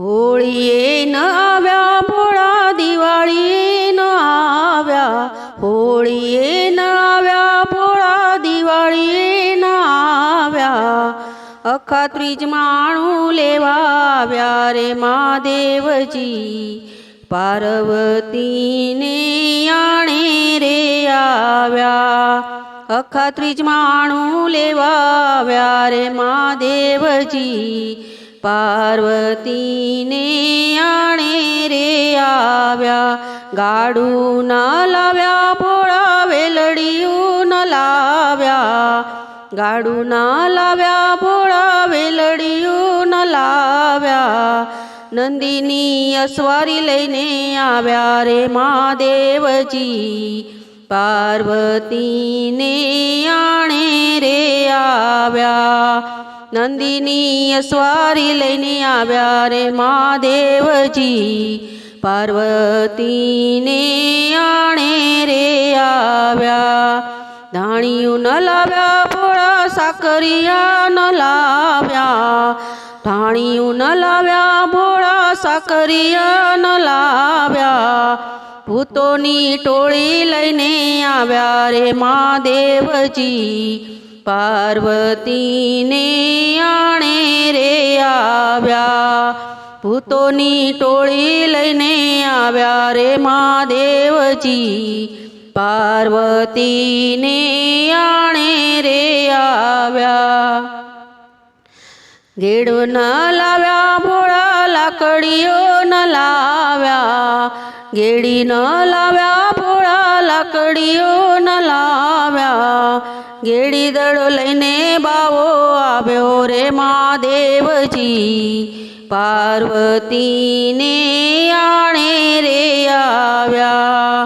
હોળી એ નવ્યા ફોળા દિવાળી ના આવ્યા હોળી એ ના આવ્યા ફોળા દિવાળી ના આવ્યા અખા ત્રીજ માણું લેવા વ્યા રે મા દેવજી પાર્વતી ને આણે રે આવ્યા અખા ત્રીજ માણું લેવા વ્યા રે મા દેવજી पार्वती ने आने रे आव्या गाड़ू न लाव्या भोड़ा वेलड़ियू न लाव्या गाड़ू न लाव्या भोड़ा वेलड़ियू न लाव्या नंदिनी अस्वारी लेने आव्या रे महादेव जी पार्वती ने आने रे आव्या नंदिनी स्वारी लेनी रे महादेव जी पार्वती ने आने रे आव्या धाणियु न लाव्या बोड़ा साकरिया न लाव्या धाणियु न लाव्या बोड़ा साकरिया न लाव्या भूतोनी टोली लेने आव्या रे महादेव जी पार्वती ने आने रे आव्या भूतोनी टोळी लईने आव्या रे जी पार्वती ने आने रे आव्या गेड न लाव्या भोळा लाकडियो न लाव्या गेडी न लाव्या भोळा लाकडियो न लाव्या ગેડી દડો લઈને બાવો આવ્યો રે મહાદેવજી પાર્વતીને આણે રે આવ્યા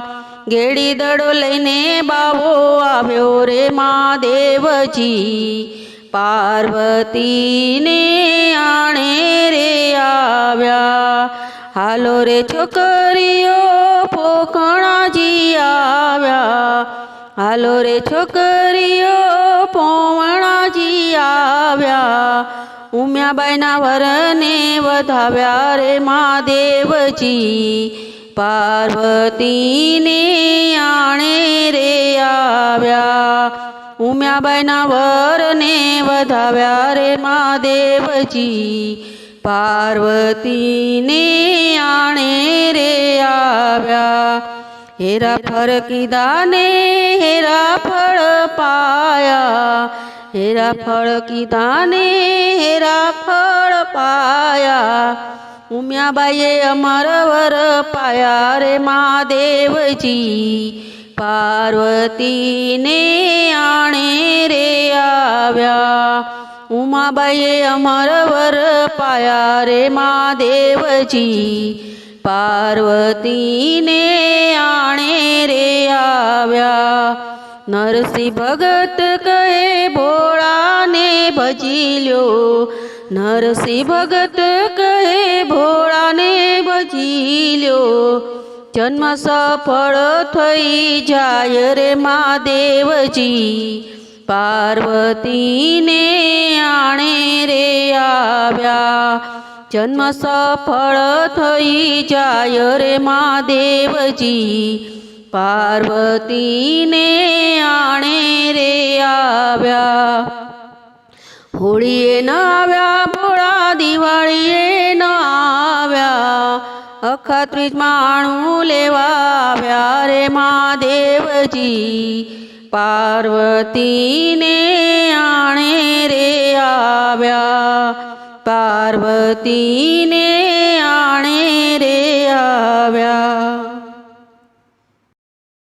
ગેડી દડો લઈને બાવો આવ્યો રે મહાદેવજી પાર્વતીને આણે રે આવ્યા હાલો રે છોકરીઓ हालो रे छोकरियो छोकरीयो जी आव्या उम्या बाईनावर वरने वधाव्या रे महादेवजी आणे रे आव्या उम्या बाईनावर वरने वधाव्या रे महादेवजी आणे रे आव्या हेरा फर की दाने हेरा फल पाया हेरा फल की दाने हेरा फल पाया उमिया बाई अमर वर पाया रे महादेव जी पार्वती ने आने रे आव्या उमा बाई अमर वर पाया रे महादेव जी પાર્વતીને આણે રે આવ્યા નરસિંહ ભગત કહે ભોળાને ભજી લ્યો નરસિંહ ભગત કહે ભોળાને ભજી લ્યો જન્મ સફળ થઈ જાય રે મહાદેવજી પાર્વતીને આણે રે આવ્યા જન્મ સફળ થઈ જાય રે મહાદેવજી પાર્વતીને આણે રે આવ્યા હોળીએ ન આવ્યા ભોળા દિવાળીએ ન આવ્યા અખત્રીજ માણું લેવા આવ્યા રે મહાદેવજી પાર્વતીને આણે રે આવ્યા પાર્વતીને આણે રે આવ્યા